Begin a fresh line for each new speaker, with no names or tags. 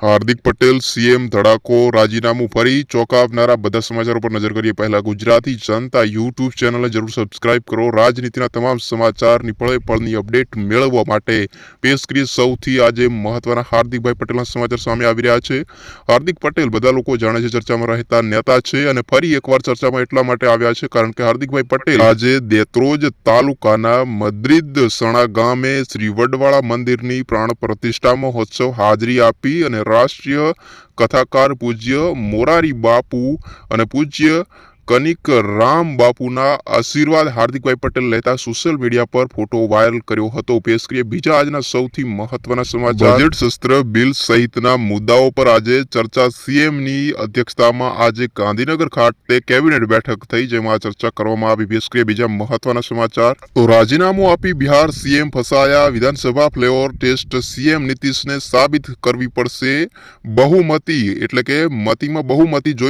Hardik Patel, CM ધડાકો, રાજીનામું ફરી ચોંકાવનારા બધા સમાચારો પર નજર કરીએ. પહેલા ગુજરાતી જનતા યુટ્યુબ ચેનલને જરૂર સબસ્ક્રાઇબ કરો. રાજનીતિના તમામ સમાચારની પળે પળની અપડેટ મેળવવા માટે પેશ કરીએ. સૌથી આજે મહત્વના હાર્દિકભાઈ પટેલના સમાચાર સામે આવી રહ્યા છે. હાર્દિક પટેલ બધા લોકો જાણે છે ચર્ચામાં રહેતા નેતા છે અને ફરી એકવાર ચર્ચામાં એટલા માટે આવ્યા છે કારણ કે હાર્દિકભાઈ પટેલ આજે દેત્રોજ તાલુકાના મદ્રિદ સણા ગામે શ્રી વડવાળા મંદિરની પ્રાણ પ્રતિષ્ઠા મહોત્સવ હાજરી આપી અને રાષ્ટ્રીય કથાકાર પૂજ્ય મોરારી બાપુ અને પૂજ્ય કનિક રામ બાપુના આશીર્વાદ હાર્દિકભાઈ પટેલ લેતા સોશિયલ મીડિયા પર ફોટો વાયરલ કર્યો હતો. પેશ બીજા આજના સૌથી મહત્વના સમાચાર. બજેટ શસ્ત્ર બિલ સહિતના મુદ્દાઓ પર આજે ચર્ચા. સીએમની અધ્યક્ષતામાં આજે ગાંધીનગર ખાતે કેબિનેટ બેઠક થઈ, જેમાં ચર્ચા કરવામાં આવી. પેશ બીજા મહત્વના સમાચાર. તો રાજીનામું આપી બિહાર સીએમ ફસાયા. વિધાનસભા ફ્લેવર ટેસ્ટ સીએમ નીતિશને સાબિત કરવી પડશે. બહુમતી, એટલે કે મતીમાં બહુમતી જોઈ